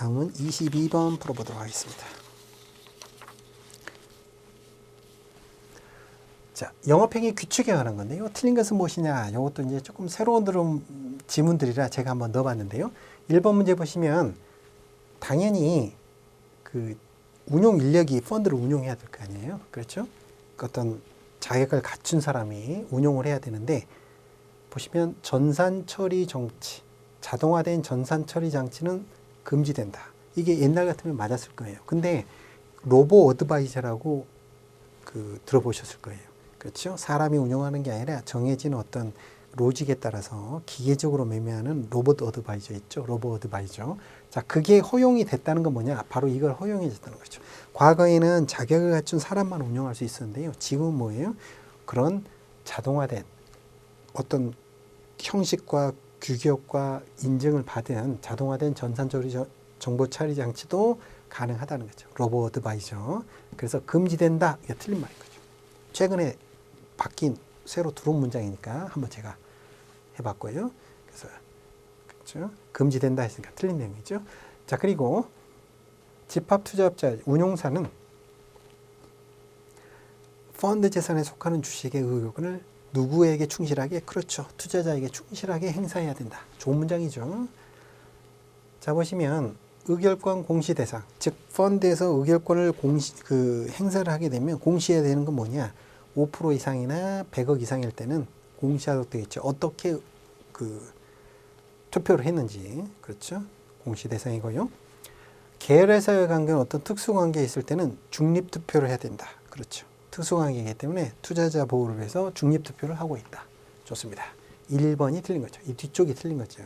22번 풀어보도록 하겠습니다. 자, 영업행위 규칙에 관한 건데 요. 틀린 것은 무엇이냐? 이것도 이제 조금 새로운 들은 지문들이라 제가 한번 넣어봤는데요. 1번 문제 보시면 당연히 그 운용 인력이 펀드를 운용해야 될 거 아니에요. 그렇죠? 그 어떤 자격을 갖춘 사람이 운용을 해야 되는데 보시면 전산 처리 정치, 자동화된 전산 처리 장치는 금지된다. 이게 옛날 같으면 맞았을 거예요. 근데 로보 어드바이저라고 그 들어보셨을 거예요. 그렇죠? 사람이 운영하는 게 아니라 정해진 어떤 로직에 따라서 기계적으로 매매하는 로봇 어드바이저 있죠. 로봇 어드바이저. 자, 그게 허용이 됐다는 건 뭐냐? 바로 이걸 허용해 줬다는 거죠. 과거에는 자격을 갖춘 사람만 운영할 수 있었는데요. 지금은 뭐예요? 그런 자동화된 어떤 형식과 규격과 인증을 받은 자동화된 전산조리 저- 정보 처리 장치도 가능하다는 거죠. 로봇 어드바이저. 그래서 금지된다. 이게 틀린 말인 거죠. 최근에 바뀐 새로 들어온 문장이니까 한번 제가 해봤고요. 그래서 그렇죠. 금지된다 했으니까 틀린 내용이죠. 자 그리고 집합 투자업자 운용사는 펀드 재산에 속하는 주식의 의료권을 누구에게 충실하게 그렇죠 투자자에게 충실하게 행사해야 된다. 좋은 문장이죠. 자 보시면 의결권 공시 대상 즉 펀드에서 의결권을 공시 그 행사를 하게 되면 공시해야 되는 건 뭐냐 5% 이상이나 100억 이상일 때는 공시하도록 되어 있죠. 어떻게 그 투표를 했는지 그렇죠 공시 대상이고요. 계열회사의 관계는 어떤 특수 관계에 있을 때는 중립 투표를 해야 된다. 그렇죠. 특수관계이기 때문에 투자자 보호를 위해서 중립투표를 하고 있다. 좋습니다. 1번이 틀린 거죠. 이 뒤쪽이 틀린 거죠.